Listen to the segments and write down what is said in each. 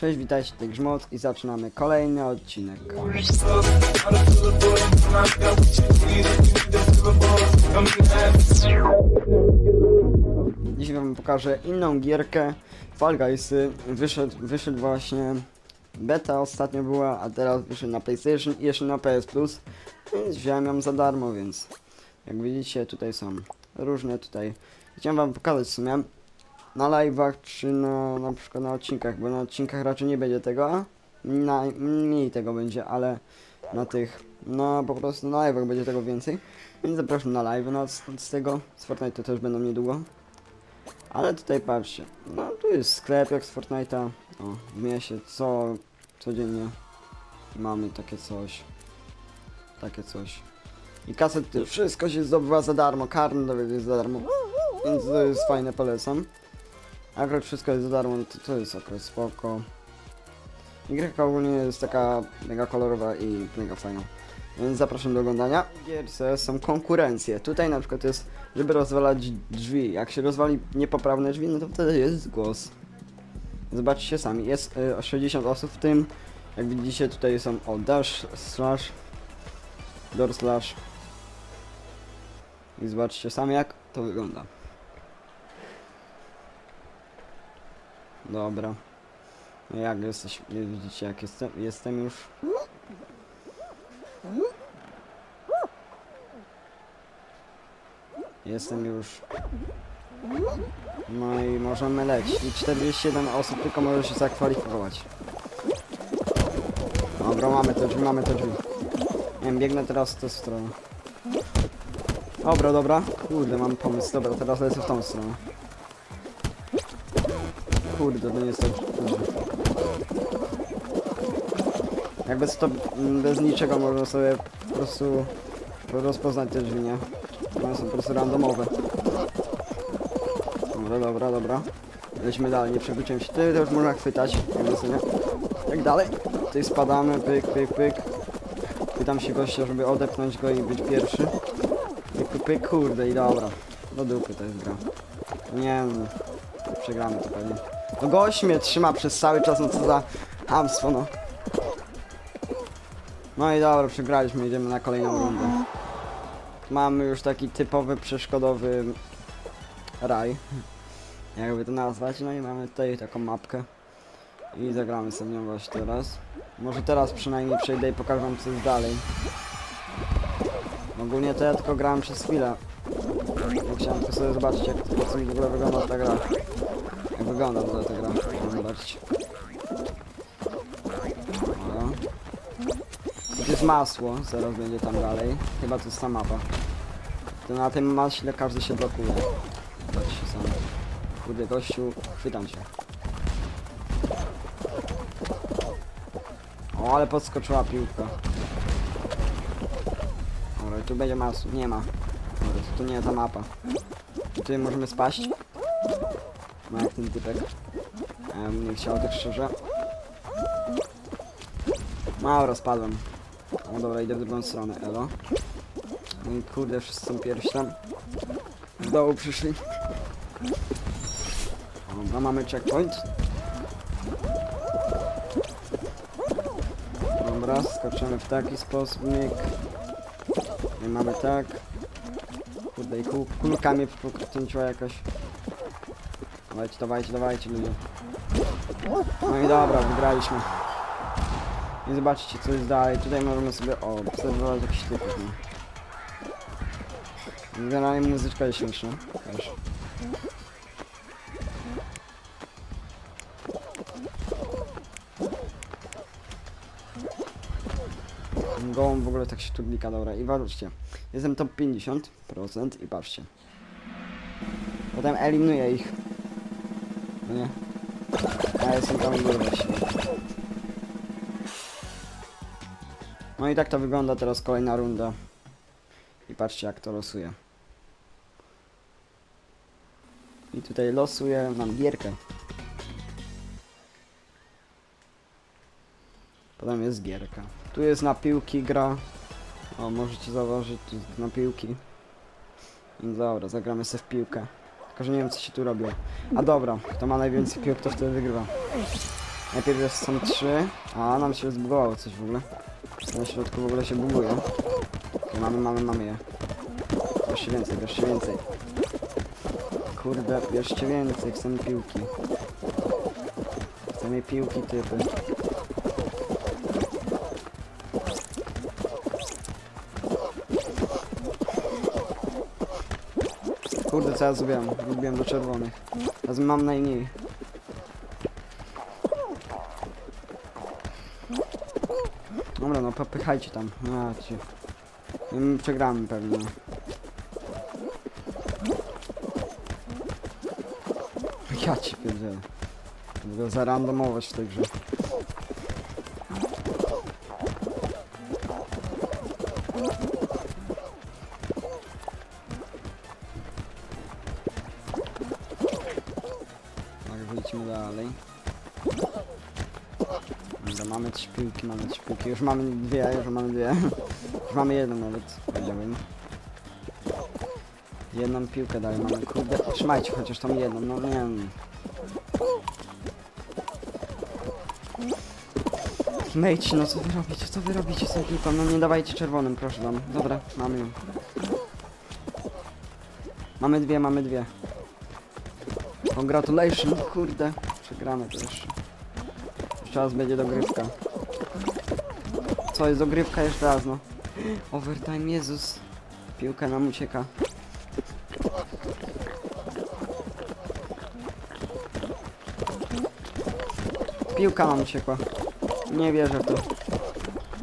Cześć, witajcie, to Grzmot i zaczynamy kolejny odcinek. Dzisiaj wam pokażę inną gierkę Fall Guysy. Wyszedł, wyszedł właśnie beta ostatnio była, a teraz wyszedł na PlayStation i jeszcze na PS Plus. Więc wziąłem ją za darmo, więc jak widzicie tutaj są różne tutaj. Chciałem wam pokazać w sumie na live'ach czy na, na przykład na odcinkach, bo na odcinkach raczej nie będzie tego, na, mniej tego będzie, ale na tych, no po prostu na live'ach będzie tego więcej. Więc zapraszam na live, no z, z tego, z Fortnite też będą niedługo. Ale tutaj patrzcie, no tu jest sklep jak z Fortnite'a, o, w mieście, co, codziennie mamy takie coś, takie coś. I kasety, wszystko się zdobywa za darmo, karny dowiek jest za darmo, więc to jest fajne, polecam. Akurat wszystko jest za darmo, no to, to jest akurat spoko. Grafika ogólnie jest taka mega kolorowa i mega fajna. Więc zapraszam do oglądania. W gierce są konkurencje. Tutaj na przykład jest, żeby rozwalać drzwi. Jak się rozwali niepoprawne drzwi, no to wtedy jest głos. Zobaczcie sami. Jest y, 60 osób w tym. Jak widzicie tutaj są o dash slash door slash. I zobaczcie sami jak to wygląda. Dobra. No jak jesteś, widzicie jak jestem, jestem już. Jestem już. No i możemy lecieć. I 41 osób tylko może się zakwalifikować. Dobra, mamy te drzwi, mamy te drzwi. Nie wiem, biegnę teraz w tę stronę. Dobra, dobra. Kurde, mam pomysł. Dobra, teraz lecę w tą stronę. Kurde, to nie jest. Kurde. Jakby to bez niczego można sobie po prostu rozpoznać te drzwi, nie? One są po prostu randomowe. Dobra, dobra, dobra. Lecimy dalej, nie przewróciłem się. Ty to już można chwytać. Jak dalej? Tutaj spadamy, pyk, pyk, pyk. Pytam się gościa, żeby odepchnąć go i być pierwszy. Pyk, pyk, kurde i dobra. Do dupy to jest gra. Nie no. Przegramy to pewnie. No gość mnie trzyma przez cały czas, no co za hamstwo, no. No i dobra, przegraliśmy, idziemy na kolejną rundę. Mamy już taki typowy przeszkodowy raj. Jakby to nazwać, no i mamy tutaj taką mapkę. I zagramy sobie nią właśnie teraz. Może teraz przynajmniej przejdę i pokażę wam co jest dalej. Ogólnie to ja tylko grałem przez chwilę. Ja chciałem sobie zobaczyć jak mi w ogóle wygląda ta gra. Wygląda ogóle ta gra. Zobaczyć. To jest masło, zaraz będzie tam dalej. Chyba to jest ta mapa. To na tym maśle każdy się blokuje. Zobaczcie sami. Kurde gościu, chwytam cię. O, ale podskoczyła piłka. Dobra, tu będzie masło. Nie ma. Dobra, to, to nie ta mapa. Tutaj możemy spaść? No jak ten typek. Bym nie chciał tak szczerze. Mało rozpadłem. O dobra, idę w drugą stronę, elo. No i kurde, wszyscy są pierwsi tam. Z dołu przyszli. Dobra, mamy checkpoint. Dobra, skoczymy w taki sposób, myk. I mamy tak. Kurde, i kul kulkami pokręciła jakoś. Dawajcie, dawajcie, dawajcie ludzie. No i dobra, wygraliśmy. I zobaczcie co jest dalej. Tutaj możemy sobie o, obserwować jakiś typów. No. Generalnie muzyczka jest śmieszna. Też. Gołą w ogóle tak się turlika, dobra. I patrzcie. Jestem top 50% i patrzcie. Potem eliminuję ich. Nie. A jestem tam w górę właśnie. No i tak to wygląda teraz kolejna runda. I patrzcie jak to losuje. I tutaj losuję, mam gierkę. Potem jest gierka. Tu jest na piłki gra. O, możecie zauważyć, tu jest na piłki. No dobra, zagramy sobie w piłkę. Tylko, że nie wiem co się tu robi. A dobra, kto ma najwięcej piłek, to wtedy wygrywa. Najpierw są trzy, a nam się zbugowało coś w ogóle. Na środku w ogóle się buguje. Okej, mamy, mamy, mamy je. Bierzcie więcej, bierzcie więcej. Kurde, bierzcie więcej, chcemy piłki. Chcemy piłki typy. Kurde, co ja zrobiłem? Lubiłem do czerwonych. Teraz mam najmniej. Dobra, no popychajcie tam. No, ci. I my przegramy pewnie. Ja ci pierdzielę. Mogę zarandomować w tej grze. Piłki, mamy trzy piłki. Już mamy dwie, już mamy dwie. Już mamy jedną nawet, powiedziałbym. Jedną piłkę dalej mamy, kurde. Trzymajcie chociaż tą jedną, no nie wiem. No co wy robicie, co wy robicie z tą piłką? No nie dawajcie czerwonym, proszę wam. Dobra, mamy ją. Mamy dwie, mamy dwie. Congratulations, kurde. Przegramy to jeszcze. Raz będzie dogrywka. Co jest dogrywka jeszcze raz, no. Overtime, Jezus. Piłka nam ucieka. Piłka nam uciekła. Nie wierzę w to.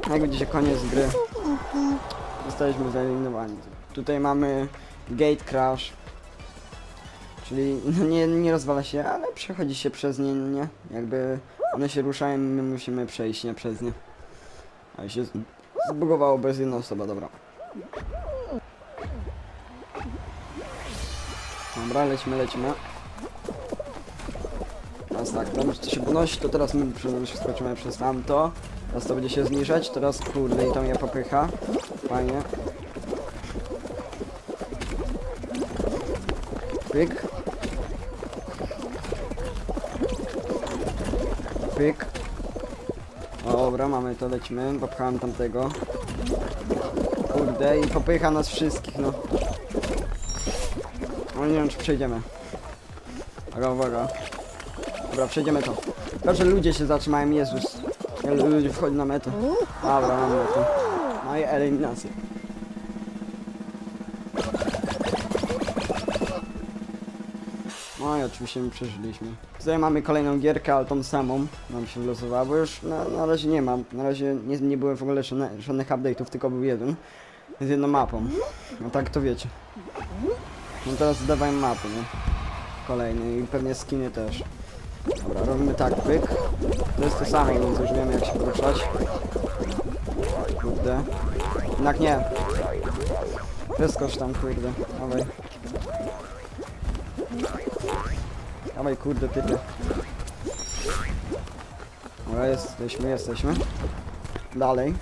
Jak będzie koniec gry. Zostaliśmy wyeliminowani. Tutaj mamy Gate Crash. Czyli no nie, nie rozwala się, ale przechodzi się przez nie, nie? Jakby one się ruszają, my musimy przejść nie przez nie. Ale się zbugowało bez jedna osoba, dobra. Dobra, lecimy, lecimy. Teraz tak, tam to się podnosi, to teraz my przeskoczymy przez tamto. Teraz to będzie się zniżać, teraz kurde i tam je popycha. Fajnie. Pyk. Pyk. Dobra, mamy to, lecimy. Popchałem tamtego. Kurde, i popycha nas wszystkich, no. No nie wiem, czy przejdziemy. Uwaga, uwaga. Dobra, przejdziemy to. Proszę, ludzie się zatrzymają, Jezus. Ile ludzi wchodzi na metę. Dobra, mam metę. No i eliminację. No i oczywiście my przeżyliśmy. Tutaj mamy kolejną gierkę, ale tą samą nam się wylosowała, bo już na, na razie nie mam. Na razie nie, nie były w ogóle żadne, żadnych update'ów, tylko był jeden. Z jedną mapą. No tak to wiecie. No teraz dodawałem mapy, nie? Kolejny i pewnie skiny też. Dobra, robimy tak, pyk. To jest to samo, więc już wiemy jak się poruszać. Kurde. Jednak nie. Wyskocz tam, kurde. Dawaj. Dawaj, kurde, typy. Dobra, jesteśmy, jesteśmy. Dalej.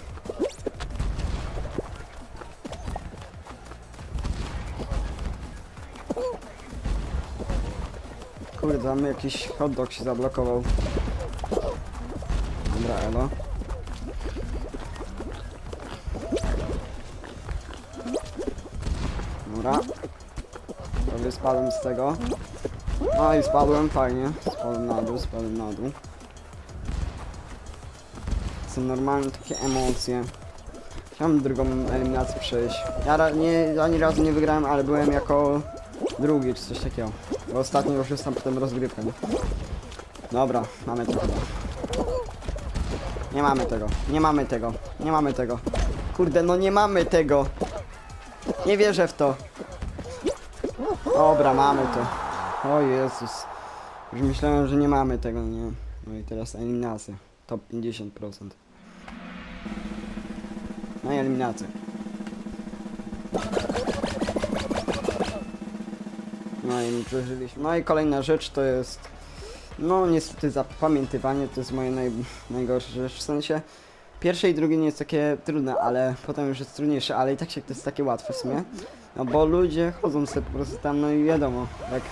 Kurde, tam jakiś hot dog się zablokował. Dobra, elo. Dobra. Prawie spadłem z tego. No i spadłem, fajnie. Spadłem na dół, spadłem na dół. Są normalne takie emocje. Chciałem drugą eliminację przejść. Ja nie, ani razu nie wygrałem, ale byłem jako drugi czy coś takiego. Bo ostatnio już jestem potem rozgrywkę. Dobra, mamy to. Nie mamy tego, nie mamy tego, nie mamy tego. Kurde, no nie mamy tego. Nie wierzę w to. Dobra, mamy to. O Jezus. Już myślałem, że nie mamy tego, nie. No i teraz eliminacja. Top 50%. No i eliminacja. No i przeżyliśmy. No i kolejna rzecz to jest... No niestety zapamiętywanie to jest moje naj, najgorsza rzecz. W sensie pierwsze i drugie nie jest takie trudne, ale potem już jest trudniejsze, ale i tak się to jest takie łatwe w sumie. No bo ludzie chodzą sobie po prostu tam, no i wiadomo, jak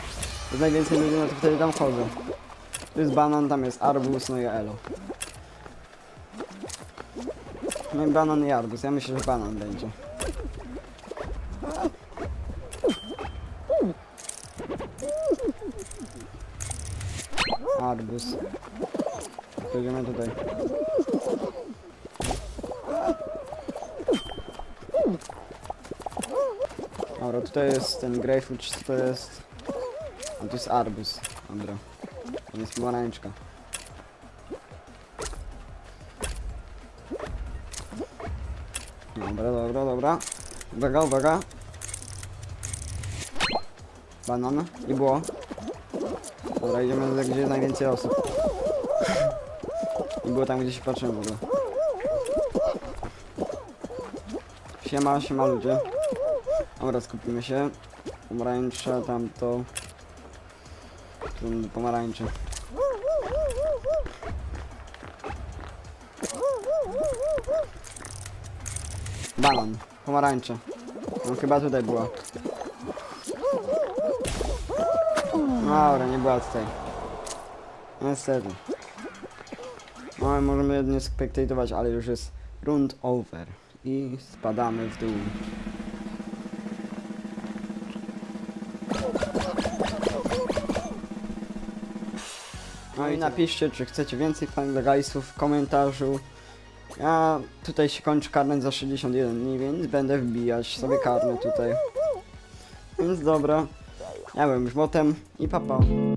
jest najwięcej ludzi, no to wtedy tam chodzą. Tu jest banan, tam jest arbuz, no i elo. No i banan i arbuz. Ja myślę, że banan będzie. Arbuz. Pójdziemy tutaj. Dobra, tutaj jest ten grapefruit, to jest? A tu jest arbuz. Dobra. To jest pomarańczka. Dobra, dobra, dobra. Uwaga, uwaga. Banan. I było. Dobra, idziemy gdzie jest najwięcej osób. I było tam, gdzie się patrzyłem w ogóle. Siema, siema ludzie. Dobra, skupimy się. Pomarańcza, tamto. Tu pomarańcze. Banan, pomarańcze. No chyba tutaj była. Dobra, nie była tutaj. Niestety. No, możemy jedynie spektatować, ale już jest rund over. I spadamy w dół. No i napiszcie, czy chcecie więcej Guysów w komentarzu. Ja tutaj się kończy karnet za 61 dni, więc będę wbijać sobie karnet tutaj. Więc dobra. Ja byłem już i papa. Pa.